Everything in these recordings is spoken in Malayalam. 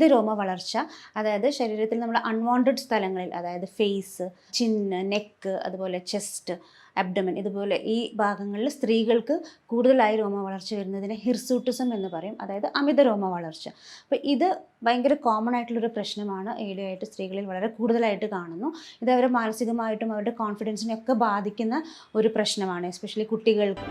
അമിത രോമ വളർച്ച അതായത് ശരീരത്തിൽ നമ്മൾ അൺവാണ്ടഡ് സ്ഥലങ്ങളിൽ അതായത് ഫേസ് ചിന്ന് നെക്ക് അതുപോലെ ചെസ്റ്റ് അബ്ഡമൻ ഇതുപോലെ ഈ ഭാഗങ്ങളിൽ സ്ത്രീകൾക്ക് കൂടുതലായി രോമ വളർച്ച വരുന്നതിനെ ഹിർസൂട്ടിസം എന്ന് പറയും അതായത് അമിത രോമ വളർച്ച അപ്പോൾ ഇത് ഭയങ്കര കോമൺ ആയിട്ടുള്ളൊരു പ്രശ്നമാണ് ഏടിയായിട്ട് സ്ത്രീകളിൽ വളരെ കൂടുതലായിട്ട് കാണുന്നു. ഇത് അവരെ മാനസികമായിട്ടും അവരുടെ കോൺഫിഡൻസിനെയൊക്കെ ബാധിക്കുന്ന ഒരു പ്രശ്നമാണ് എസ്പെഷ്യലി കുട്ടികൾക്ക്.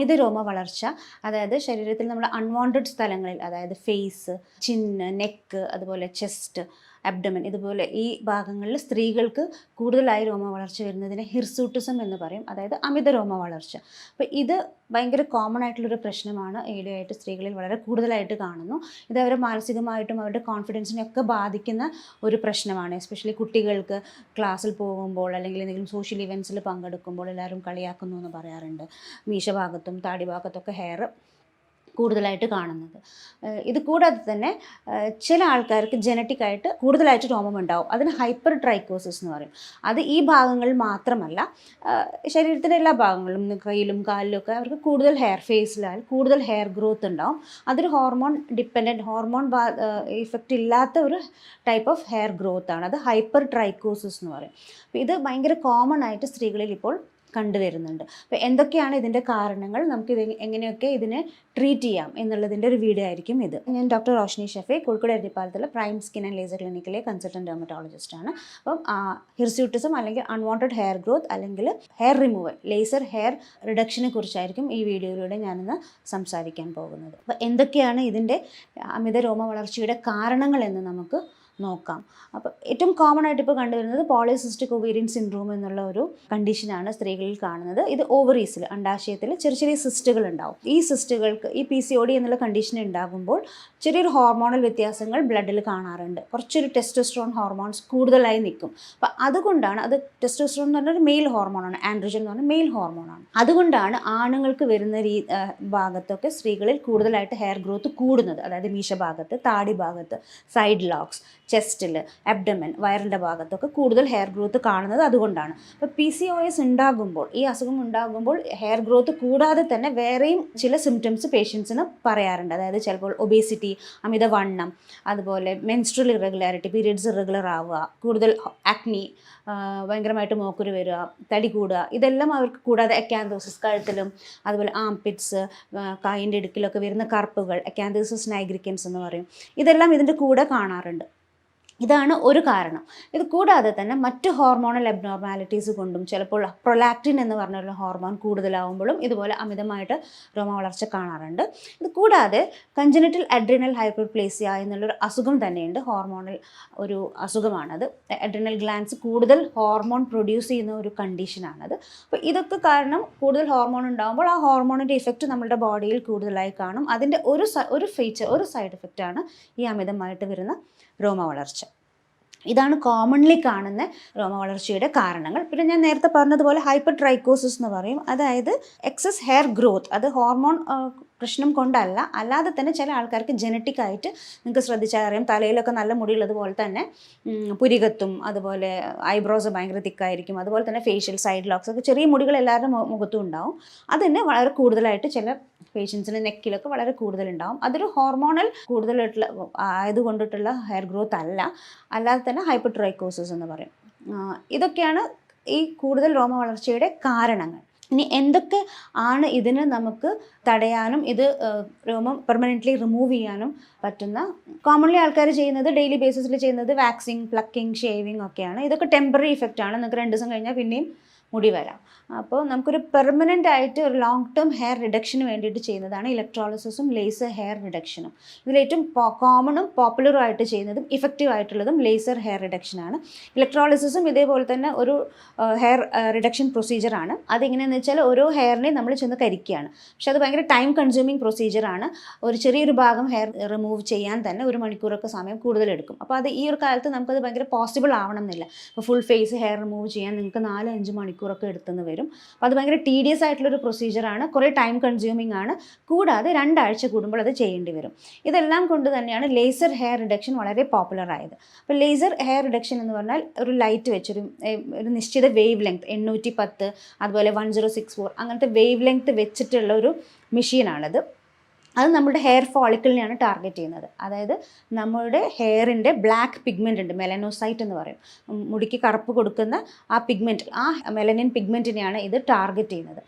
ഇത് രോമ വളർച്ച അതായത് ശരീരത്തിൽ നമ്മൾ അൺവാണ്ടഡ് സ്ഥലങ്ങളിൽ അതായത് ഫേസ് ചിന്ന് നെക്ക് അതുപോലെ ചെസ്റ്റ് അബ്ഡമൻ. ഇതുപോലെ ഈ ഭാഗങ്ങളിൽ സ്ത്രീകൾക്ക് കൂടുതലായി രോമ വളർച്ച വരുന്നതിനെ ഹിർസൂട്ടിസം എന്ന് പറയും. അതായത് അമിത രോമ വളർച്ച. അപ്പോൾ ഇത് ഭയങ്കര കോമൺ ആയിട്ടുള്ളൊരു പ്രശ്നമാണ്. ഏടിയായിട്ട് സ്ത്രീകളിൽ വളരെ കൂടുതലായിട്ട് കാണുന്നു. ഇത് അവരെ മാനസികമായിട്ടും അവരുടെ കോൺഫിഡൻസിനെയൊക്കെ ബാധിക്കുന്ന ഒരു പ്രശ്നമാണ്. എസ്പെഷ്യലി കുട്ടികൾക്ക് ക്ലാസ്സിൽ പോകുമ്പോൾ അല്ലെങ്കിൽ എന്തെങ്കിലും സോഷ്യൽ ഇവന്റ്സിൽ പങ്കെടുക്കുമ്പോൾ എല്ലാവരും കളിയാക്കുന്നു എന്ന് പറയാറുണ്ട്. മീശ ഭാഗത്തും താടി ഭാഗത്തൊക്കെ ഹെയർ കൂടുതലായിട്ട് കാണുന്നത്. ഇത് കൂടാതെ തന്നെ ചില ആൾക്കാർക്ക് ജനറ്റിക് ആയിട്ട് കൂടുതലായിട്ട് രോമം ഉണ്ടാവും. അതിന് ഹൈപ്പർ ട്രൈക്കോസിസ് എന്ന് പറയും. അത് ഈ ഭാഗങ്ങളിൽ മാത്രമല്ല ശരീരത്തിന്റെ എല്ലാ ഭാഗങ്ങളിലും കയ്യിലും കാലിലും ഒക്കെ അവർക്ക് കൂടുതൽ ഹെയർ ഫേസിലായാലും കൂടുതൽ ഹെയർ ഗ്രോത്ത് ഉണ്ടാവും. അതൊരു ഹോർമോൺ ഡിപ്പെൻഡന്റ് ഹോർമോൺ ഇഫക്റ്റ് ഇല്ലാത്ത ഒരു ടൈപ്പ് ഓഫ് ഹെയർ ഗ്രോത്ത് ആണ്. അത് ഹൈപ്പർ ട്രൈക്കോസിസ് എന്ന് പറയും. ഇത് ഭയങ്കര കോമൺ ആയിട്ട് സ്ത്രീകളിൽ ഇപ്പോൾ കണ്ടുവരുന്നുണ്ട് അപ്പോൾ എന്തൊക്കെയാണ് ഇതിന്റെ കാരണങ്ങൾ? നമുക്ക് നമുക്കിത് എങ്ങനെയൊക്കെ ഇതിനെ ട്രീറ്റ് ചെയ്യാം എന്നുള്ളതിന്റെ ഒരു വീഡിയോ ആയിരിക്കും ഇത്. ഞാൻ ഡോക്ടർ റോഷ്നി ഷെഫെ കോഴിക്കോട് എരട്ടിപ്പാലത്തുള്ള പ്രൈം സ്കിൻ ആൻഡ് ലേസർ ക്ലിനിക്കിലെ കൺസൾട്ടന്റ് ഡെർമറ്റോളജിസ്റ്റ് ആണ്. അപ്പം ഹിർസ്യൂട്ടിസം അല്ലെങ്കിൽ അൺവാണ്ടഡ് ഹെയർ ഗ്രോത്ത് അല്ലെങ്കിൽ ഹെയർ റിമൂവൽ ലേസർ ഹെയർ റിഡക്ഷനെ കുറിച്ചായിരിക്കും ഈ വീഡിയോയിലൂടെ ഞാനിന്ന് സംസാരിക്കാൻ പോകുന്നത്. അപ്പോൾ എന്തൊക്കെയാണ് ഇതിന്റെ അമിത രോമ വളർച്ചയുടെ കാരണങ്ങൾ എന്ന് നമുക്ക് നോക്കാം. അപ്പോൾ ഏറ്റവും കോമൺ ആയിട്ട് ഇപ്പോൾ കണ്ടുവരുന്നത് പോളിസിസ്റ്റിക് ഒവേരിയൻ സിൻഡ്രോം എന്നുള്ള ഒരു കണ്ടീഷനാണ് സ്ത്രീകളിൽ കാണുന്നത്. ഇത് ഓവറീസിൽ അണ്ടാശയത്തിൽ ചെറിയ ചെറിയ സിസ്റ്റുകൾ ഉണ്ടാവും. ഈ സിസ്റ്റുകൾക്ക് ഈ പി സി ഒ ഡി എന്നുള്ള കണ്ടീഷൻ ഉണ്ടാകുമ്പോൾ ചെറിയൊരു ഹോർമോണൽ വ്യത്യാസങ്ങൾ ബ്ലഡിൽ കാണാറുണ്ട്. കുറച്ചൊരു ടെസ്റ്റോസ്ട്രോൺ ഹോർമോൺസ് കൂടുതലായി നിൽക്കും. അപ്പം അതുകൊണ്ടാണ് അത് ടെസ്റ്റോസ്ട്രോൺ എന്ന് പറഞ്ഞാൽ മെയിൽ ഹോർമോണാണ് ആൻഡ്രിജൻ എന്ന് പറഞ്ഞാൽ മെയിൽ ഹോർമോണാണ് അതുകൊണ്ടാണ് ആണുങ്ങൾക്ക് വരുന്ന രീ ഭാഗത്തൊക്കെ സ്ത്രീകളിൽ കൂടുതലായിട്ട് ഹെയർ ഗ്രോത്ത് കൂടുന്നത്. അതായത് മീശ ഭാഗത്ത് താടി ഭാഗത്ത് സൈഡ് ലോക്സ് ചെസ്റ്റിൽ അബ്ഡമൻ വയറിന്റെ ഭാഗത്തൊക്കെ കൂടുതൽ ഹെയർ ഗ്രോത്ത് കാണുന്നത് അതുകൊണ്ടാണ്. അപ്പോൾ പി സി ഒ എസ് ഉണ്ടാകുമ്പോൾ ഈ അസുഖം ഉണ്ടാകുമ്പോൾ ഹെയർ ഗ്രോത്ത് കൂടാതെ തന്നെ വേറെയും ചില സിംറ്റംസ് പേഷ്യൻസിന് പറയാറുണ്ട്. അതായത് ചിലപ്പോൾ ഒബേസിറ്റി അമിതവണ്ണം അതുപോലെ മെൻസ്ട്രൽ ഇറഗുലാരിറ്റി പീരിയഡ്സ് ഇറഗുലർ ആവുക കൂടുതൽ ആക്നി ഭയങ്കരമായിട്ട് മോക്കുരു വരിക തടി കൂടുക ഇതെല്ലാം അവർക്ക് കൂടാതെ അക്കാന്തോസിസ് കഴുത്തിലും അതുപോലെ ആംപിറ്റ്സ് കായിന്റെ ഇടുക്കിലൊക്കെ വരുന്ന കറുപ്പുകൾ അക്കാന്തോസിസ് നൈഗ്രിക്കൻസ് എന്ന് പറയും. ഇതെല്ലാം ഇതിന്റെ കൂടെ കാണാറുണ്ട്. ഇതാണ് ഒരു കാരണം. ഇത് കൂടാതെ തന്നെ മറ്റ് ഹോർമോണൽ അബ്നോർമാലിറ്റീസ് കൊണ്ടും ചിലപ്പോൾ പ്രൊലാക്റ്റിൻ എന്ന് പറഞ്ഞൊരു ഹോർമോൺ കൂടുതലാവുമ്പോഴും ഇതുപോലെ അമിതമായിട്ട് രോമ വളർച്ച കാണാറുണ്ട്. ഇത് കൂടാതെ കഞ്ചനറ്റൽ അഡ്രിനൽ ഹൈപ്പർപ്ലേസിയ എന്നുള്ളൊരു അസുഖം തന്നെയുണ്ട്. ഹോർമോണൽ ഒരു അസുഖമാണത്. അഡ്രിനൽ ഗ്ലാൻസ് കൂടുതൽ ഹോർമോൺ പ്രൊഡ്യൂസ് ചെയ്യുന്ന ഒരു കണ്ടീഷനാണത് അപ്പോൾ ഇതൊക്കെ കാരണം കൂടുതൽ ഹോർമോൺ ഉണ്ടാകുമ്പോൾ ആ ഹോർമോണിന്റെ ഇഫക്റ്റ് നമ്മുടെ ബോഡിയിൽ കൂടുതലായി കാണും. അതിന്റെ ഒരു ഒരു ഫീച്ചർ ഒരു സൈഡ് എഫക്റ്റാണ് ഈ അമിതമായിട്ട് വരുന്ന രോമ വളർച്ച. ഇതാണ് കോമൺലി കാണുന്ന രോമ വളർച്ചയുടെ കാരണങ്ങൾ. പിന്നെ ഞാൻ നേരത്തെ പറഞ്ഞതുപോലെ ഹൈപ്പർ ട്രൈക്കോസിസ് എന്ന് പറയും. അതായത് എക്സസ് ഹെയർ ഗ്രോത്ത് അത് ഹോർമോൺ പ്രശ്നം കൊണ്ടല്ല. അല്ലാതെ തന്നെ ചില ആൾക്കാർക്ക് ജനറ്റിക് ആയിട്ട് നിങ്ങൾക്ക് ശ്രദ്ധിച്ചാൽ അറിയാം. തലയിലൊക്കെ നല്ല മുടിയുള്ളത് പോലെ തന്നെ പുരികത്തും അതുപോലെ ഐബ്രോസ് ഭയങ്കര തിക്കായിരിക്കും അതുപോലെ തന്നെ ഫേഷ്യൽ സൈഡ് ലോക്സ് ഒക്കെ ചെറിയ മുടികൾ എല്ലാവരുടെ മുഖത്തും ഉണ്ടാവും. അത് തന്നെ വളരെ കൂടുതലായിട്ട് ചില പേഷ്യൻസിന് നെക്കിലൊക്കെ വളരെ കൂടുതലുണ്ടാവും. അതൊരു ഹോർമോണൽ കൂടുതലായിട്ടുള്ള ആയതുകൊണ്ടിട്ടുള്ള ഹെയർ ഗ്രോത്ത് അല്ല. അല്ലാതെ തന്നെ ഹൈപ്പർട്രൈക്കോസിസ് എന്ന് പറയും. ഇതൊക്കെയാണ് ഈ കൂടുതൽ രോമ വളർച്ചയുടെ കാരണങ്ങൾ. ഇനി എന്തൊക്കെ ആണ് ഇതിന് നമുക്ക് തടയാനും ഇത് രോമം പെർമനന്റ്ലി റിമൂവ് ചെയ്യാനും പറ്റുന്ന കോമൺലി ആൾക്കാർ ചെയ്യുന്നത് ഡെയിലി ബേസിസിൽ ചെയ്യുന്നത് വാക്സിങ് പ്ലക്കിംഗ് ഷേവിങ് ഒക്കെയാണ്. ഇതൊക്കെ ടെമ്പററി ഇഫക്റ്റ് ആണ്. നിങ്ങൾക്ക് രണ്ട് ദിവസം കഴിഞ്ഞാൽ പിന്നെയും മുടി വരാം. അപ്പോൾ നമുക്കൊരു പെർമനന്റ് ആയിട്ട് ഒരു ലോങ് ടേം ഹെയർ റിഡക്ഷന് വേണ്ടിയിട്ട് ചെയ്യുന്നതാണ് ഇലക്ട്രോളിസിസും ലേസർ ഹെയർ റിഡക്ഷനും ഇതിൽ ഏറ്റവും കോമണും പോപ്പുലറും ആയിട്ട് ചെയ്യുന്നതും ഇഫക്റ്റീവ് ആയിട്ടുള്ളതും ലേസർ ഹെയർ റിഡക്ഷനാണ് ഇലക്ട്രോളിസിസും ഇതേപോലെ തന്നെ ഒരു ഹെയർ റിഡക്ഷൻ പ്രൊസീജിയറാണ് അതെങ്ങനെയാണെന്ന് വെച്ചാൽ ഓരോ ഹെയറിനെയും നമ്മൾ ചെന്ന് കരിക്കുകയാണ്. പക്ഷെ അത് ഭയങ്കര ടൈം കൺസ്യൂമിങ് പ്രൊസീജിയറാണ് ഒരു ചെറിയൊരു ഭാഗം ഹെയർ റിമൂവ് ചെയ്യാൻ തന്നെ ഒരു മണിക്കൂറൊക്കെ സമയം കൂടുതലെടുക്കും അപ്പോൾ അത് ഈ ഒരു കാലത്ത് നമുക്കത് ഭയങ്കര പോസിബിൾ ആവണം എന്നില്ല. ഇപ്പോൾ ഫുൾ ഫേസ് ഹെയർ റിമൂവ് ചെയ്യാൻ നിങ്ങൾക്ക് നാല് അഞ്ച് മണിക്കൂറൊക്കെ എടുത്തെന്ന് വരും. അപ്പോൾ അത് ഭയങ്കര ടീഡിയസ് ആയിട്ടുള്ളൊരു പ്രൊസീജിയറാണ് കുറേ ടൈം കൺസ്യൂമിംഗ് ആണ്. കൂടാതെ രണ്ടാഴ്ച കൂടുമ്പോൾ അത് ചെയ്യേണ്ടി വരും. ഇതെല്ലാം കൊണ്ട് തന്നെയാണ് ലേസർ ഹെയർ റിഡക്ഷൻ വളരെ പോപ്പുലർ ആയത്. അപ്പോൾ ലേസർ ഹെയർ റിഡക്ഷൻ എന്ന് പറഞ്ഞാൽ ഒരു ലൈറ്റ് വെച്ചൊരു ഒരു നിശ്ചിത വേവ് ലെങ്ത് എണ്ണൂറ്റി പത്ത് അതുപോലെ വൺ സീറോ സിക്സ് ഫോർ അങ്ങനത്തെ വേവ് ലെങ്ത് വെച്ചിട്ടുള്ള ഒരു മെഷീനാണത് അത് നമ്മുടെ ഹെയർ ഫോളിക്കിളിനെയാണ് ടാർഗറ്റ് ചെയ്യുന്നത്. അതായത് നമ്മുടെ ഹെയറിന്റെ ബ്ലാക്ക് പിഗ്മെന്റ് ഉണ്ട് മെലനോസൈറ്റ് എന്ന് പറയും. മുടിക്ക് കറുപ്പ് കൊടുക്കുന്ന ആ പിഗ്മെന്റ് ആ മെലനിൻ പിഗ്മെന്റിനെയാണ് ഇത് ടാർഗറ്റ് ചെയ്യുന്നത്.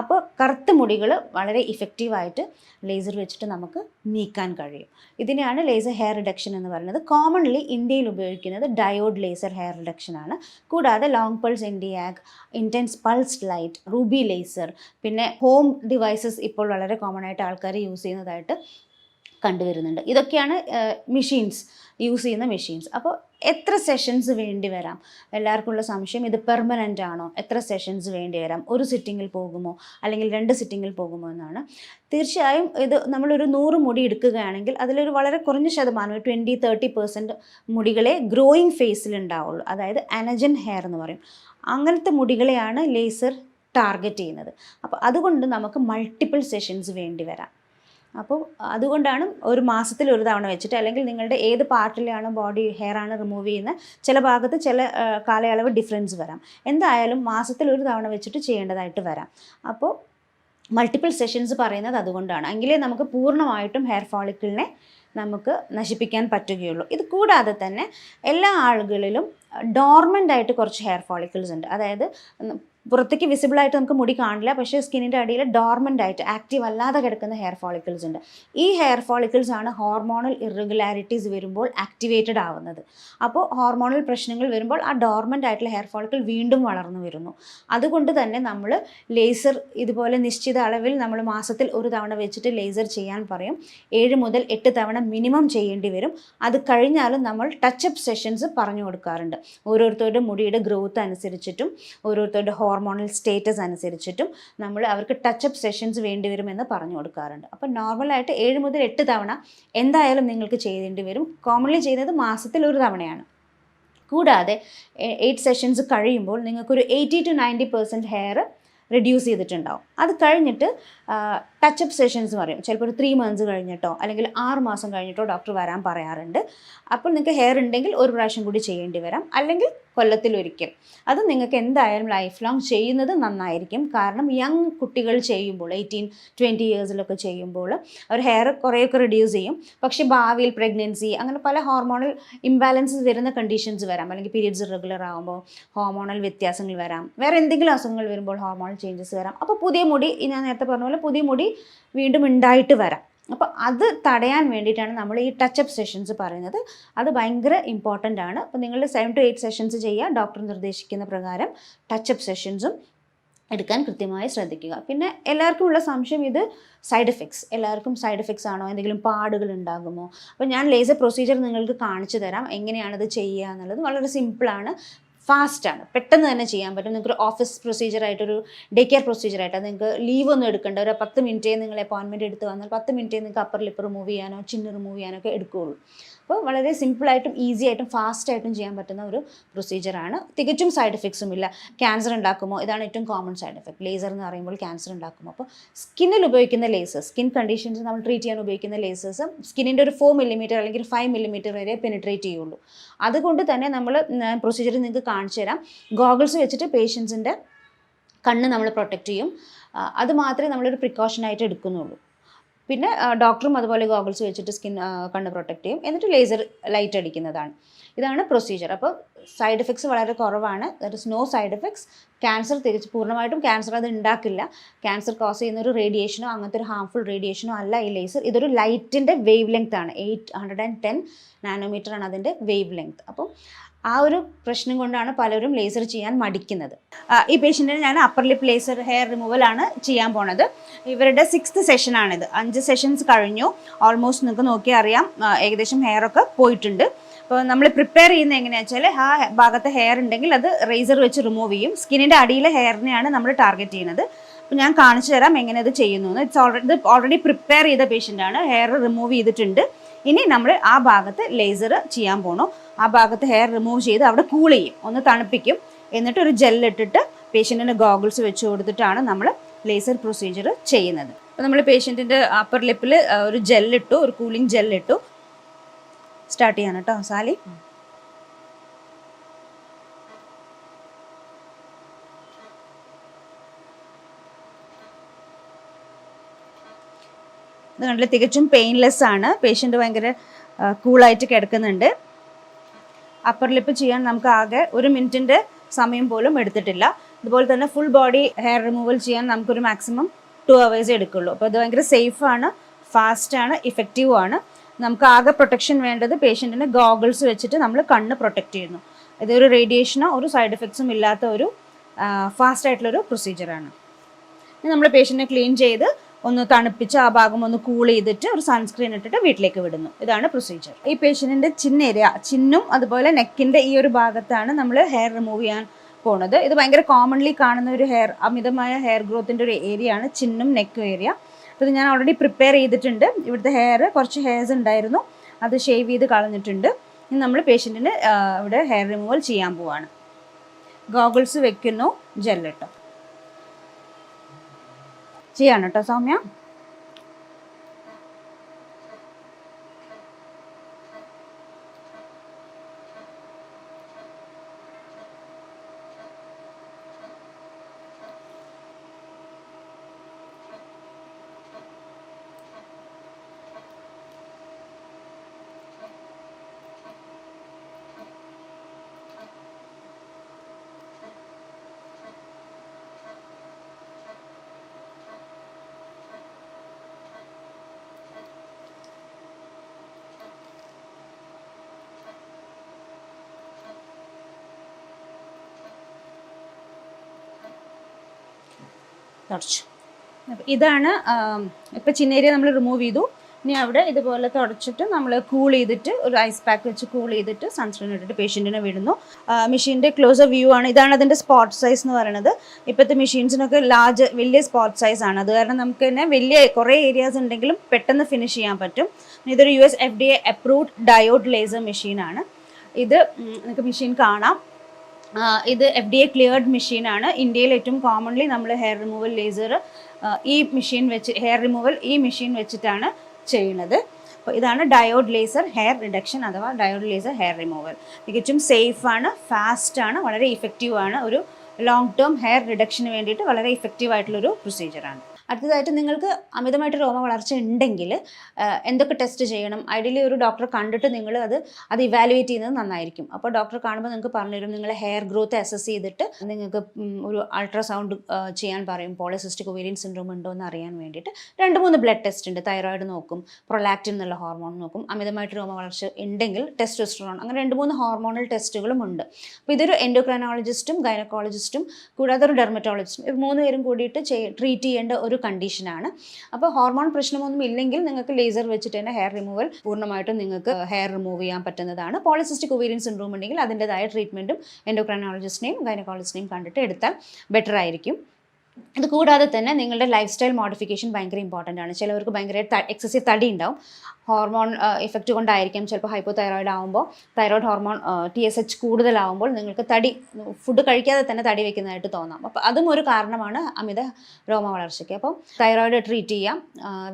അപ്പോൾ കറുത്ത മുടികൾ വളരെ ഇഫക്റ്റീവായിട്ട് ലേസർ വെച്ചിട്ട് നമുക്ക് നീക്കാൻ കഴിയും. ഇതിനെയാണ് ലേസർ ഹെയർ റിഡക്ഷൻ എന്ന് പറയുന്നത്. കോമൺലി ഇന്ത്യയിൽ ഉപയോഗിക്കുന്നത് ഡയോഡ് ലേസർ ഹെയർ റിഡക്ഷൻ ആണ്. കൂടാതെ long pulse Nd YAG intense pulse light ruby laser പിന്നെ ഹോം ഡിവൈസസ് ഇപ്പോൾ വളരെ കോമൺ ആയിട്ട് ആൾക്കാർ യൂസ് ചെയ്യുന്നതായിട്ട് കണ്ടുവരുന്നുണ്ട്. ഇതൊക്കെയാണ് മെഷീൻസ് യൂസ് ചെയ്യുന്ന മെഷീൻസ് അപ്പോൾ എത്ര സെഷൻസ് വേണ്ടി വരാം? എല്ലാവർക്കും ഉള്ള സംശയം ഇത് പെർമനന്റ് ആണോ? എത്ര സെഷൻസ് വേണ്ടി വരാം? ഒരു സിറ്റിങ്ങിൽ പോകുമോ? അല്ലെങ്കിൽ രണ്ട് സിറ്റിങ്ങിൽ പോകുമോ എന്നാണ്. തീർച്ചയായും ഇത് നമ്മളൊരു നൂറ് മുടി എടുക്കുകയാണെങ്കിൽ അതിലൊരു വളരെ കുറഞ്ഞ ശതമാനം ഒരു ട്വന്റി തേർട്ടി പെർസെന്റ് മുടികളെ ഗ്രോയിങ് ഫേസിൽ ഉണ്ടാവുള്ളൂ. അതായത് അനജൻ ഹെയർ എന്ന് പറയും. അങ്ങനത്തെ മുടികളെയാണ് ലേസർ ടാർഗറ്റ് ചെയ്യുന്നത്. അപ്പോൾ അതുകൊണ്ട് നമുക്ക് മൾട്ടിപ്പിൾ സെഷൻസ് വേണ്ടി വരാം. അപ്പോൾ അതുകൊണ്ടാണ് ഒരു മാസത്തിൽ ഒരു തവണ വെച്ചിട്ട് അല്ലെങ്കിൽ നിങ്ങളുടെ ഏത് പാർട്ടിലാണ് ബോഡി ഹെയർ ആണ് റിമൂവ് ചെയ്യുന്നത് ചില ഭാഗത്ത് ചില കാലയളവ് ഡിഫറൻസ് വരാം. എന്തായാലും മാസത്തിൽ ഒരു തവണ വെച്ചിട്ട് ചെയ്യേണ്ടതായിട്ട് വരാം. അപ്പോൾ മൾട്ടിപ്പിൾ സെഷൻസ് പറയുന്നത് അതുകൊണ്ടാണ്. എങ്കിലേ നമുക്ക് പൂർണമായിട്ടും ഹെയർ ഫോളിക്കിളിനെ നമുക്ക് നശിപ്പിക്കാൻ പറ്റുകയുള്ളൂ. ഇത് കൂടാതെ തന്നെ എല്ലാ ആളുകളിലും ഡോർമെന്റ് ആയിട്ട് കുറച്ച് ഹെയർ ഫോളിക്കിൾസ് ഉണ്ട്. അതായത് പുറത്തേക്ക് വിസിബിൾ ആയിട്ട് നമുക്ക് മുടി കാണില്ല. പക്ഷേ സ്കിന്നിന്റെ അടിയിൽ ഡോർമെന്റ് ആയിട്ട് ആക്റ്റീവ് അല്ലാതെ കിടക്കുന്ന ഹെയർ ഫോളിക്കിൾസ് ഉണ്ട്. ഈ ഹെയർ ഫോളിക്കിൾസ് ആണ് ഹോർമോണൽ ഇറഗുലാരിറ്റീസ് വരുമ്പോൾ ആക്ടിവേറ്റഡ് ആവുന്നത്. അപ്പോൾ ഹോർമോണൽ പ്രശ്നങ്ങൾ വരുമ്പോൾ ആ ഡോർമെന്റ് ആയിട്ടുള്ള ഹെയർ ഫോളിക്കിൾ വീണ്ടും വളർന്നു വരുന്നു. അതുകൊണ്ട് തന്നെ നമ്മൾ ലേസർ ഇതുപോലെ നിശ്ചിത അളവിൽ നമ്മൾ മാസത്തിൽ ഒരു തവണ വെച്ചിട്ട് ലേസർ ചെയ്യാൻ പറയും. ഏഴ് മുതൽ എട്ട് തവണ മിനിമം ചെയ്യേണ്ടി വരും. അത് കഴിഞ്ഞാലും നമ്മൾ ടച്ചപ്പ് സെഷൻസ് പറഞ്ഞു കൊടുക്കാറുണ്ട്. ഓരോരുത്തരുടെ മുടിയുടെ ഗ്രോത്ത് അനുസരിച്ചിട്ടും ഓരോരുത്തരുടെ ഹോർമോണൽ സ്റ്റേറ്റസ് അനുസരിച്ചിട്ടും നമ്മൾ അവർക്ക് ടച്ചപ്പ് സെഷൻസ് വേണ്ടി വരുമെന്ന് പറഞ്ഞു കൊടുക്കാറുണ്ട്. അപ്പോൾ നോർമലായിട്ട് ഏഴ് മുതൽ എട്ട് തവണ എന്തായാലും നിങ്ങൾക്ക് ചെയ്യേണ്ടി വരും. കോമൺലി ചെയ്യുന്നത് മാസത്തിൽ ഒരു തവണയാണ്. കൂടാതെ എയ്റ്റ് സെഷൻസ് കഴിയുമ്പോൾ നിങ്ങൾക്കൊരു eighty to ninety percent hair reduce ചെയ്തിട്ടുണ്ടാവും. അത് കഴിഞ്ഞിട്ട് ടച്ചപ്പ് സെഷൻസ് പറയും. ചിലപ്പോൾ ഒരു ത്രീ മന്ത്സ് കഴിഞ്ഞിട്ടോ അല്ലെങ്കിൽ ആറ് മാസം കഴിഞ്ഞിട്ടോ ഡോക്ടർ വരാൻ പറയാറുണ്ട്. അപ്പോൾ നിങ്ങൾക്ക് ഹെയർ ഉണ്ടെങ്കിൽ ഒരു പ്രാവശ്യം കൂടി ചെയ്യേണ്ടി വരാം. അല്ലെങ്കിൽ കൊല്ലത്തിലൊരിക്കൽ. അത് നിങ്ങൾക്ക് എന്തായാലും ലൈഫ് ലോങ് ചെയ്യുന്നത് നന്നായിരിക്കും. കാരണം യങ് കുട്ടികൾ ചെയ്യുമ്പോൾ എയ്റ്റീൻ ട്വന്റി ഇയേഴ്സിലൊക്കെ ചെയ്യുമ്പോൾ അവർ ഹെയർ കുറേയൊക്കെ റിഡ്യൂസ് ചെയ്യും. പക്ഷേ ഭാവിയിൽ പ്രഗ്നൻസി അങ്ങനെ പല ഹോർമോണൽ ഇംബാലൻസസ് വരുന്ന കണ്ടീഷൻസ് വരാം. അല്ലെങ്കിൽ പീരിയഡ്സ് റെഗുലർ ആകുമ്പോൾ ഹോർമോണൽ വ്യത്യാസങ്ങൾ വരാം. വേറെ എന്തെങ്കിലും അസുഖങ്ങൾ വരുമ്പോൾ ഹോർമോണൽ ചേഞ്ചസ് വരാം. അപ്പോൾ പുതിയ മുടി ഞാൻ നേരത്തെ പറഞ്ഞ പോലെ പുതിയ മുടി വീണ്ടും ഉണ്ടായിട്ട് വരാം. അപ്പോൾ അത് തടയാൻ വേണ്ടിയിട്ടാണ് നമ്മൾ ഈ ടച്ചപ്പ് സെഷൻസ് പറയുന്നത്. അത് ഭയങ്കര ഇമ്പോർട്ടന്റ് ആണ്. അപ്പോൾ നിങ്ങൾ സെവൻ ടു എയ്റ്റ് സെഷൻസ് ചെയ്യുക. ഡോക്ടർ നിർദ്ദേശിക്കുന്ന പ്രകാരം ടച്ചപ്പ് സെഷൻസും എടുക്കാൻ കൃത്യമായി ശ്രദ്ധിക്കുക. പിന്നെ എല്ലാവർക്കും ഉള്ള സംശയം ഇത് സൈഡ് എഫക്ട്സ് എല്ലാവർക്കും സൈഡ് എഫക്ട്സ് ആണോ? എന്തെങ്കിലും പാടുകൾ ഉണ്ടാകുമോ? അപ്പോൾ ഞാൻ ലേസർ പ്രൊസീജിയർ നിങ്ങൾക്ക് കാണിച്ചു തരാം. എങ്ങനെയാണത് ചെയ്യുക എന്നുള്ളത് വളരെ സിമ്പിളാണ് ഫാസ്റ്റാണ് പെട്ടെന്ന് തന്നെ ചെയ്യാൻ പറ്റും. നിങ്ങൾക്ക് ഒരു ഓഫീസ് പ്രൊസീജിയർ ആയിട്ടൊരു ഡേ കെയർ പ്രൊസീജിയർ ആയിട്ട് നിങ്ങൾക്ക് ലീവ് ഒന്നും എടുക്കേണ്ട. ഒരു പത്ത് മിനിറ്റേ നിങ്ങൾ അപ്പോയിൻമെന്റ് എടുത്ത് വന്നാൽ പത്ത് മിനിറ്റേ നിങ്ങൾക്ക് അപ്പർ ലിപ്പ് റിമൂവ് ചെയ്യാനോ ചിന്ന് റിമൂവ് ചെയ്യാനോ ഒക്കെ എടുക്കുകയുള്ളൂ അപ്പോൾ വളരെ സിമ്പിളായിട്ടും ഈസി ആയിട്ടും ഫാസ്റ്റ് ആയിട്ടും ചെയ്യാൻ പറ്റുന്ന ഒരു പ്രൊസീജിയറാണ് തികച്ചും സൈഡ് എഫക്ട്സും ഇല്ല. ക്യാൻസർ ഉണ്ടാക്കുമോ? ഇതാണ് ഏറ്റവും കോമൺ സൈഡ് എഫക്ട് ലേസർ എന്ന് പറയുമ്പോൾ ക്യാൻസർ ഉണ്ടാക്കുമോ? അപ്പോൾ സ്കിന്നിൽ ഉപയോഗിക്കുന്ന ലേസേഴ്സ് സ്കിൻ കണ്ടീഷൻസ് നമ്മൾ ട്രീറ്റ് ചെയ്യാൻ ഉപയോഗിക്കുന്ന ലേസേഴ്സ് സ്കിന്നിന്റെ ഒരു ഫോർ മില്ലിമീറ്റർ അല്ലെങ്കിൽ ഫൈവ് മില്ലിമീറ്റർ വരെ പെനിട്രേറ്റ് ചെയ്യുള്ളൂ. അതുകൊണ്ട് തന്നെ നമ്മൾ പ്രൊസീജിയർ നിങ്ങൾക്ക് കാണിച്ചു തരാം. ഗോഗിൾസ് വെച്ചിട്ട് പേഷ്യൻസിന്റെ കണ്ണ് നമ്മൾ പ്രൊട്ടക്റ്റ് ചെയ്യും. അത് മാത്രമേ നമ്മളൊരു പ്രിക്കോഷനായിട്ട് എടുക്കുന്നുള്ളൂ. പിന്നെ ഡോക്ടറും അതുപോലെ ഗോഗിൾസ് വെച്ചിട്ട് സ്കിൻ കണ്ണ് പ്രൊട്ടക്റ്റ് ചെയ്യും. എന്നിട്ട് ലേസർ ലൈറ്റ് അടിക്കുന്നതാണ്. ഇതാണ് പ്രൊസീജിയർ അപ്പോൾ സൈഡ് എഫക്ട്സ് വളരെ കുറവാണ്. There is no side effects cancer തിരിച്ച് പൂർണമായിട്ടും ക്യാൻസർ അത് ഉണ്ടാക്കില്ല. ക്യാൻസർ കോസ് ചെയ്യുന്ന ഒരു റേഡിയേഷനോ അങ്ങനത്തെ ഒരു ഹാംഫുൾ റേഡിയേഷനോ അല്ല ഈ ലേസർ ഇതൊരു ലൈറ്റിന്റെ വേവ് ലെങ്ത് ആണ്. Eight hundred and ten nanometre ആണ് അതിന്റെ വേവ് ലെങ്ത് അപ്പം ആ ഒരു പ്രശ്നം കൊണ്ടാണ് പലരും ലേസർ ചെയ്യാൻ മടിക്കുന്നത്. ഈ പേഷ്യന്റിന് ഞാൻ upper lip laser hair removal ആണ് ചെയ്യാൻ പോണത്. ഇവരുടെ സിക്സ്ത് സെഷനാണിത് അഞ്ച് സെഷൻസ് കഴിഞ്ഞു. ഓൾമോസ്റ്റ് നിങ്ങൾക്ക് നോക്കിയാൽ അറിയാം ഏകദേശം ഹെയർ ഒക്കെ പോയിട്ടുണ്ട്. അപ്പോൾ നമ്മൾ പ്രിപ്പയർ ചെയ്യുന്നത് എങ്ങനെയാണെന്ന് വെച്ചാൽ ആ ഭാഗത്ത് ഹെയർ ഉണ്ടെങ്കിൽ അത് റേസർ വെച്ച് റിമൂവ് ചെയ്യും. സ്കിന്നിന്റെ അടിയിലെ ഹെയറിനെയാണ് നമ്മൾ ടാർഗറ്റ് ചെയ്യുന്നത്. അപ്പോൾ ഞാൻ കാണിച്ചു തരാം എങ്ങനെ ഇത് ചെയ്യുന്നു ഇറ്റ്സ് ഓൾറെഡി ഇത് ഓൾറെഡി പ്രിപ്പയർ ചെയ്ത പേഷ്യന്റ് ആണ്. ഹെയർ റിമൂവ് ചെയ്തിട്ടുണ്ട്. ഇനി നമ്മൾ ആ ഭാഗത്ത് ലേസർ ചെയ്യാൻ പോകണം ആ ഭാഗത്ത് ഹെയർ റിമൂവ് ചെയ്ത് അവിടെ കൂൾ ചെയ്യും. ഒന്ന് തണുപ്പിക്കും. എന്നിട്ട് ഒരു ജെല്ലിട്ടിട്ട് പേഷ്യന്റിന് ഗോഗിൾസ് വെച്ച് കൊടുത്തിട്ടാണ് നമ്മൾ ലേസർ പ്രൊസീജിയർ ചെയ്യുന്നത്. അപ്പോൾ നമ്മൾ പേഷ്യന്റിന്റെ അപ്പർ ലിപ്പിൽ ഒരു ജെല്ലിട്ടു ഒരു കൂളിംഗ് ജെല്ലിട്ടു സ്റ്റാർട്ട് ചെയ്യാണ് കേട്ടോ സാലി. ഇത് കണ്ടില്ല തികച്ചും പെയിൻലെസ് ആണ്. പേഷ്യന്റ് ഭയങ്കര കൂളായിട്ട് കിടക്കുന്നുണ്ട്. അപ്പർ ലിപ്പ് ചെയ്യാൻ നമുക്ക് ആകെ ഒരു മിനിറ്റിന്റെ സമയം പോലും എടുത്തിട്ടില്ല. അതുപോലെ തന്നെ ഫുൾ ബോഡി ഹെയർ റിമൂവൽ ചെയ്യാൻ നമുക്കൊരു മാക്സിമം ടു അവേഴ്സ് എടുക്കുള്ളൂ. അപ്പോൾ ഇത് ഭയങ്കര സേഫാണ് ഫാസ്റ്റാണ് ഇഫക്റ്റീവ് ആണ്. നമുക്ക് ആകെ പ്രൊട്ടക്ഷൻ വേണ്ടത് പേഷ്യന്റിന് ഗോഗിൾസ് വെച്ചിട്ട് നമ്മൾ കണ്ണ് പ്രൊട്ടക്റ്റ് ചെയ്യുന്നു. ഇതൊരു റേഡിയേഷനോ ഒരു സൈഡ് എഫക്ട്സും ഇല്ലാത്ത ഒരു ഫാസ്റ്റ് ആയിട്ടുള്ളൊരു പ്രൊസീജിയറാണ് നമ്മൾ പേഷ്യന്റിനെ ക്ലീൻ ചെയ്ത് ഒന്ന് തണുപ്പിച്ച് ആ ഭാഗം ഒന്ന് കൂൾ ചെയ്തിട്ട് ഒരു സൺസ്ക്രീൻ ഇട്ടിട്ട് വീട്ടിലേക്ക് വിടുന്നു. ഇതാണ് പ്രൊസീജിയർ ഈ പേഷ്യന്റിന്റെ ചിന്ന ഏരിയ ചിന്നും അതുപോലെ നെക്കിന്റെ ഈ ഒരു ഭാഗത്താണ് നമ്മൾ ഹെയർ റിമൂവ് ചെയ്യാൻ പോണത്. ഇത് ഭയങ്കര കോമൺലി കാണുന്ന ഒരു ഹെയർ അമിതമായ ഹെയർ ഗ്രോത്തിന്റെ ഒരു ഏരിയ ആണ് ചിന്നും നെക്കും ഏരിയ അപ്പോൾ ഇത് ഞാൻ ഓൾറെഡി പ്രിപ്പയർ ചെയ്തിട്ടുണ്ട്. ഇവിടുത്തെ ഹെയർ കുറച്ച് ഹെയർസ് ഉണ്ടായിരുന്നു. അത് ഷേവ് ചെയ്ത് കളഞ്ഞിട്ടുണ്ട്. ഇനി നമ്മൾ പേഷ്യന്റിന് ഇവിടെ ഹെയർ റിമൂവൽ ചെയ്യാൻ പോവാണ്. ഗോഗിൾസ് വെക്കുന്നു. ജെല്ലിട്ടോ ചെയ്യാണ് കേട്ടോ സൗമ്യ? തുടച്ചു. അപ്പം ഇതാണ് ഇപ്പം ചിന്നേരിയ നമ്മൾ റിമൂവ് ചെയ്തു. ഇനി അവിടെ ഇതുപോലെ തുടച്ചിട്ട് നമ്മൾ കൂൾ ചെയ്തിട്ട് ഒരു ഐസ് പാക്ക് വെച്ച് കൂൾ ചെയ്തിട്ട് സൺസ്ക്രീൻ ഇട്ടിട്ട് പേഷ്യന്റിനെ വിടുന്നു. മെഷീന്റെ ക്ലോസർ വ്യൂ ആണ്. ഇതാണ് അതിന്റെ സ്പോട്ട് സൈസ് എന്ന് പറയുന്നത് ഇപ്പോഴത്തെ മെഷീൻസിനൊക്കെ ലാർജ് വലിയ സ്പോട്ട് സൈസ് ആണ്. അത് കാരണം നമുക്ക് തന്നെ വലിയ കുറേ ഏരിയാസ് ഉണ്ടെങ്കിലും പെട്ടെന്ന് ഫിനിഷ് ചെയ്യാൻ പറ്റും. ഇതൊരു U S F D A approved diode laser മെഷീനാണ് ഇത് നിങ്ങൾക്ക് മെഷീൻ കാണാം. ഇത് എഫ് ഡി എ ക്ലിയർഡ് മെഷീനാണ് ഇന്ത്യയിൽ ഏറ്റവും കോമൺലി നമ്മൾ ഹെയർ റിമൂവൽ ലേസർ ഈ മെഷീൻ വെച്ച് ഹെയർ റിമൂവൽ ഈ മെഷീൻ വെച്ചിട്ടാണ് ചെയ്യുന്നത്. അപ്പോൾ ഇതാണ് ഡയോഡ് ലേസർ ഹെയർ റിഡക്ഷൻ അഥവാ ഡയോഡ് ലേസർ ഹെയർ റിമൂവൽ തികച്ചും സേഫാണ് ഫാസ്റ്റാണ് വളരെ ഇഫക്റ്റീവാണ് ഒരു ലോങ് ടേം ഹെയർ റിഡക്ഷന് വേണ്ടിയിട്ട് വളരെ ഇഫക്റ്റീവ് ആയിട്ടുള്ളൊരു പ്രൊസീജിയറാണ് അടുത്തതായിട്ട് നിങ്ങൾക്ക് അമിതമായിട്ട് രോമ വളർച്ച ഉണ്ടെങ്കിൽ എന്തൊക്കെ ടെസ്റ്റ് ചെയ്യണം? ഐഡിയലി ഒരു ഡോക്ടറെ കണ്ടിട്ട് നിങ്ങൾ അത് അത് ഇവാലുവേറ്റ് ചെയ്യുന്നത് നന്നായിരിക്കും. അപ്പോൾ ഡോക്ടർ കാണുമ്പോൾ നിങ്ങൾക്ക് പറഞ്ഞു പറഞ്ഞുതരും നിങ്ങളെ ഹെയർ ഗ്രോത്ത് അസസ് ചെയ്തിട്ട് നിങ്ങൾക്ക് ഒരു അൾട്രാസൗണ്ട് ചെയ്യാൻ പറയും. പോളിസിസ്റ്റിക് ഒവേരിയൻ സിൻഡ്രോം ഉണ്ടോ എന്ന് അറിയാൻ വേണ്ടിയിട്ട്. രണ്ട് മൂന്ന് ബ്ലഡ് ടെസ്റ്റ് ഉണ്ട്. തൈറോയിഡ് നോക്കും പ്രൊലാക്റ്റിൻ എന്നുള്ള ഹോർമോൺ നോക്കും. അമിതമായിട്ട് രോമ വളർച്ച ഉണ്ടെങ്കിൽ ടെസ്റ്റോസ്ട്രോൺ അങ്ങനെ രണ്ട് മൂന്ന് ഹോർമോണൽ ടെസ്റ്റുകളും ഉണ്ട്. അപ്പോൾ ഇതൊരു എൻഡോക്രൈനോളജിസ്റ്റും ഗൈനക്കോളജിസ്റ്റും കൂടാതെ ഒരു ഡെർമറ്റോളജിസ്റ്റും ഇവർ മൂന്ന് പേരും കൂടിയിട്ട് ട്രീറ്റ് ചെയ്യേണ്ട ഒരു കണ്ടീഷനാണ് അപ്പോൾ ഹോർമോൺ പ്രശ്നമൊന്നും ഇല്ലെങ്കിൽ നിങ്ങൾക്ക് ലേസർ വെച്ചിട്ട് തന്നെ ഹെയർ റിമൂവൽ പൂർണമായിട്ടും നിങ്ങൾക്ക് ഹെയർ റിമൂവ് ചെയ്യാൻ പറ്റുന്നതാണ്. പോളിസിസ്റ്റിക് ഒവേരിയൻ സിൻഡ്രോം ഉണ്ടെങ്കിൽ അതിന്റെതായ ട്രീറ്റ്മെന്റും എൻഡോക്രൈനോളജിസ്റ്റിനെയും ഗൈനക്കോളജിസ്റ്റിനെയും കണ്ടിട്ട് എടുത്താൽ ബെറ്റർ ആയിരിക്കും. ഇത് കൂടാതെ തന്നെ നിങ്ങളുടെ ലൈഫ് സ്റ്റൈൽ മോഡിഫിക്കേഷൻ ഭയങ്കര ഇമ്പോർട്ടന്റ് ആണ്. ചിലവർക്ക് ഭയങ്കര എക്സസീവ് തടി ഉണ്ടാവും. ഹോർമോൺ ഇഫക്റ്റ് കൊണ്ടായിരിക്കാം ചിലപ്പോൾ ഹൈപ്പോ തൈറോയിഡ് ആകുമ്പോൾ thyroid hormone T S H കൂടുതലാവുമ്പോൾ നിങ്ങൾക്ക് തടി ഫുഡ് കഴിക്കാതെ തന്നെ തടി വെക്കുന്നതായിട്ട് തോന്നാം. അപ്പോൾ അതും ഒരു കാരണമാണ് അമിത രോമ വളർച്ചയ്ക്ക്. അപ്പോൾ തൈറോയിഡ് ട്രീറ്റ് ചെയ്യാം.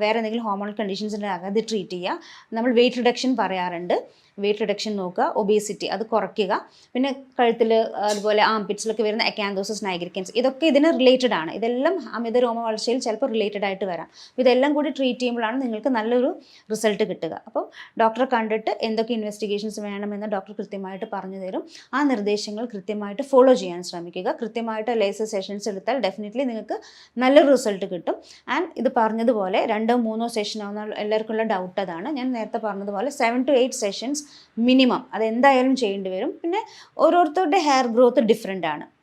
വേറെ എന്തെങ്കിലും ഹോർമോൺ കണ്ടീഷൻസിന്റെ അത് ട്രീറ്റ് ചെയ്യുക നമ്മൾ വെയിറ്റ് റിഡക്ഷൻ പറയാറുണ്ട്. വെയിറ്റ് റിഡക്ഷൻ നോക്കുക ഒബേസിറ്റി അത് കുറയ്ക്കുക. പിന്നെ കഴുത്തിൽ അതുപോലെ ആംപിറ്റ്സിലൊക്കെ വരുന്ന അക്കാന്തോസസ് നൈഗ്രിക്കൻസ് ഇതൊക്കെ ഇതിന് റിലേറ്റഡ് ആണ്. ഇതെല്ലാം അമിത രോമ വളർച്ചയിൽ ചിലപ്പോൾ റിലേറ്റഡ് ആയിട്ട് വരാം. ഇതെല്ലാം കൂടി ട്രീറ്റ് ചെയ്യുമ്പോഴാണ് നിങ്ങൾക്ക് നല്ലൊരു റിസൾട്ട് കിട്ടുക. അപ്പോൾ ഡോക്ടറെ കണ്ടിട്ട് എന്തൊക്കെ ഇൻവെസ്റ്റിഗേഷൻസ് വേണമെന്ന് ഡോക്ടർ കൃത്യമായിട്ട് പറഞ്ഞു തരും. ആ നിർദ്ദേശങ്ങൾ കൃത്യമായിട്ട് ഫോളോ ചെയ്യാൻ ശ്രമിക്കുക. കൃത്യമായിട്ട് ലേസർ സെഷൻസ് എടുത്താൽ ഡെഫിനറ്റ്ലി നിങ്ങൾക്ക് നല്ലൊരു റിസൾട്ട് കിട്ടും. ആൻഡ് ഇത് പറഞ്ഞതുപോലെ രണ്ടോ മൂന്നോ സെഷൻ ആവുന്ന എല്ലാവർക്കുള്ള ഡൗട്ട് അതാണ്. ഞാൻ നേരത്തെ പറഞ്ഞതുപോലെ seven to eight sessions minimum അതെന്തായാലും ചെയ്യേണ്ടി വരും. പിന്നെ ഓരോരുത്തരുടെ ഹെയർ ഗ്രോത്ത് ഡിഫറെന്റ് ആണ്.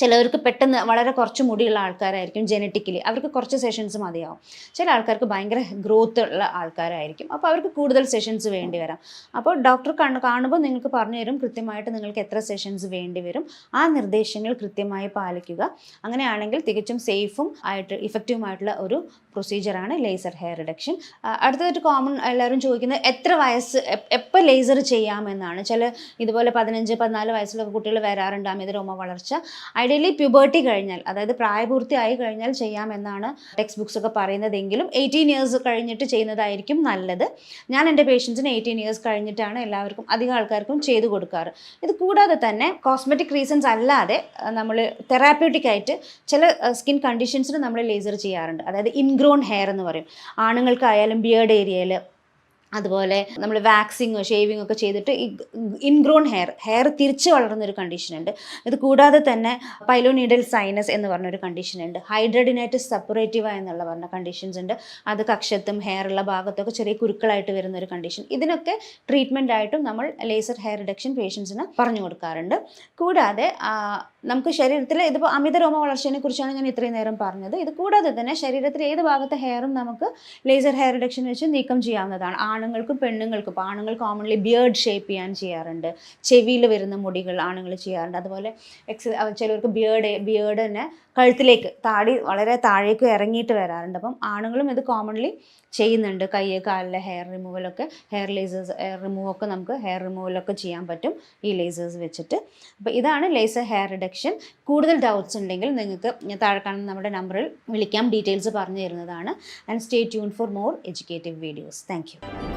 ചിലവർക്ക് പെട്ടെന്ന് വളരെ കുറച്ച് മുടിയുള്ള ആൾക്കാരായിരിക്കും ജനറ്റിക്കലി അവർക്ക് കുറച്ച് സെഷൻസ് മതിയാവും. ചില ആൾക്കാർക്ക് ഭയങ്കര ഗ്രോത്ത് ഉള്ള ആൾക്കാരായിരിക്കും. അപ്പോൾ അവർക്ക് കൂടുതൽ സെഷൻസ് വേണ്ടി വരാം. അപ്പോൾ ഡോക്ടർ കണ് കാണുമ്പോൾ നിങ്ങൾക്ക് പറഞ്ഞു തരും കൃത്യമായിട്ട് നിങ്ങൾക്ക് എത്ര സെഷൻസ് വേണ്ടി വരും. ആ നിർദ്ദേശങ്ങൾ കൃത്യമായി പാലിക്കുക. അങ്ങനെയാണെങ്കിൽ തികച്ചും സേഫും ആയിട്ട് ഇഫക്റ്റീവുമായിട്ടുള്ള ഒരു പ്രൊസീജിയറാണ് ലേസർ ഹെയർ റിഡക്ഷൻ അടുത്തതായിട്ട് കോമൺ എല്ലാവരും ചോദിക്കുന്നത് എത്ര വയസ്സ് എപ്പോൾ ലേസർ ചെയ്യാമെന്നാണ്. ചില ഇതുപോലെ പതിനഞ്ച് പതിനാല് വയസ്സിലൊക്കെ കുട്ടികൾ വരാറുണ്ട് അമിത രോമ വളർച്ച ഐഡിയലി പ്യൂബേർട്ടി കഴിഞ്ഞാൽ അതായത് പ്രായപൂർത്തി ആയി കഴിഞ്ഞാൽ ചെയ്യാമെന്നാണ് ടെക്സ്റ്റ് ബുക്സ് ഒക്കെ പറയുന്നതെങ്കിലും എയ്റ്റീൻ ഇയേഴ്സ് കഴിഞ്ഞിട്ട് ചെയ്യുന്നതായിരിക്കും നല്ലത്. ഞാൻ എന്റെ പേഷ്യൻസിന് എയ്റ്റീൻ ഇയേഴ്സ് കഴിഞ്ഞിട്ടാണ് എല്ലാവർക്കും അധികം ആൾക്കാർക്കും ചെയ്തു കൊടുക്കാറ്. ഇത് കൂടാതെ തന്നെ കോസ്മെറ്റിക് റീസൺസ് അല്ലാതെ നമ്മൾ തെറാപ്യൂട്ടിക് ആയിട്ട് ചില സ്കിൻ കണ്ടീഷൻസിന് നമ്മൾ ലേസർ ചെയ്യാറുണ്ട്. അതായത് ഇൻഗ്രോൺ ഹെയർ എന്ന് പറയും. ആണുങ്ങൾക്കായാലും ബിയേർഡ് ഏരിയയിൽ അതുപോലെ നമ്മൾ വാക്സിങ് ഷേവിംഗ് ഒക്കെ ചെയ്തിട്ട് ഇൻഗ്രോൺ ഹെയർ ഹെയർ തിരിച്ച് വളർന്നൊരു കണ്ടീഷൻ ഉണ്ട്. ഇത് കൂടാതെ തന്നെ പൈലോനീഡൽ സൈനസ് എന്ന് പറഞ്ഞൊരു കണ്ടീഷൻ ഉണ്ട്. ഹൈഡ്രഡിനൈറ്റിസ് സെപ്പറേറ്റീവ എന്നുള്ള പറഞ്ഞ കണ്ടീഷൻസ് ഉണ്ട്. അത് കക്ഷത്തും ഹെയറുള്ള ഭാഗത്തൊക്കെ ചെറിയ കുരുക്കളായിട്ട് വരുന്ന ഒരു കണ്ടീഷൻ ഇതിനൊക്കെ ട്രീറ്റ്മെന്റ് ആയിട്ടും നമ്മൾ ലേസർ ഹെയർ റിഡക്ഷൻ പേഷ്യൻസിന് പറഞ്ഞു കൊടുക്കാറുണ്ട്. കൂടാതെ നമുക്ക് ശരീരത്തിൽ ഇതിപ്പോൾ അമിത രോമ വളർച്ചയെ കുറിച്ചാണ് ഞാൻ ഇത്രയും നേരം പറഞ്ഞത്. ഇത് കൂടാതെ തന്നെ ശരീരത്തിൽ ഏത് ഭാഗത്തെ ഹെയറും നമുക്ക് ലേസർ ഹെയർ റിഡക്ഷൻ വെച്ച് നീക്കം ചെയ്യാവുന്നതാണ്. ആണുങ്ങൾക്കും പെണ്ണുങ്ങൾക്കും ഇപ്പോൾ ആണുങ്ങൾ കോമൺലി ബിയേർഡ് ഷേപ്പ് ചെയ്യാൻ ചെയ്യാറുണ്ട്. ചെവിയിൽ വരുന്ന മുടികൾ ആണുങ്ങൾ ചെയ്യാറുണ്ട്. അതുപോലെ എക്സ് ചിലവർക്ക് ബിയേർഡ് ബിയേർഡ് തന്നെ കഴുത്തിലേക്ക് താടി വളരെ താഴേക്ക് ഇറങ്ങിയിട്ട് വരാറുണ്ട്. അപ്പം ആണുങ്ങളും ഇത് കോമൺലി ചെയ്യുന്നുണ്ട്. കൈ കാലിലെ ഹെയർ റിമൂവലൊക്കെ ഹെയർ ലേസേഴ്സ് ഹെയർ റിമൂവ് ഒക്കെ നമുക്ക് ഹെയർ റിമൂവലൊക്കെ ചെയ്യാൻ പറ്റും ഈ ലേസേഴ്സ് വെച്ചിട്ട്. അപ്പോൾ ഇതാണ് ലേസർ ഹെയർ റിഡക്ഷൻ കൂടുതൽ ഡൗട്ട്സ് ഉണ്ടെങ്കിൽ നിങ്ങൾക്ക് ഞാൻ താഴെ കാണുന്ന നമ്മുടെ നമ്പറിൽ വിളിക്കാം. ഡീറ്റെയിൽസ് പറഞ്ഞു തരുന്നതാണ്. And stay tune for more educative videos thank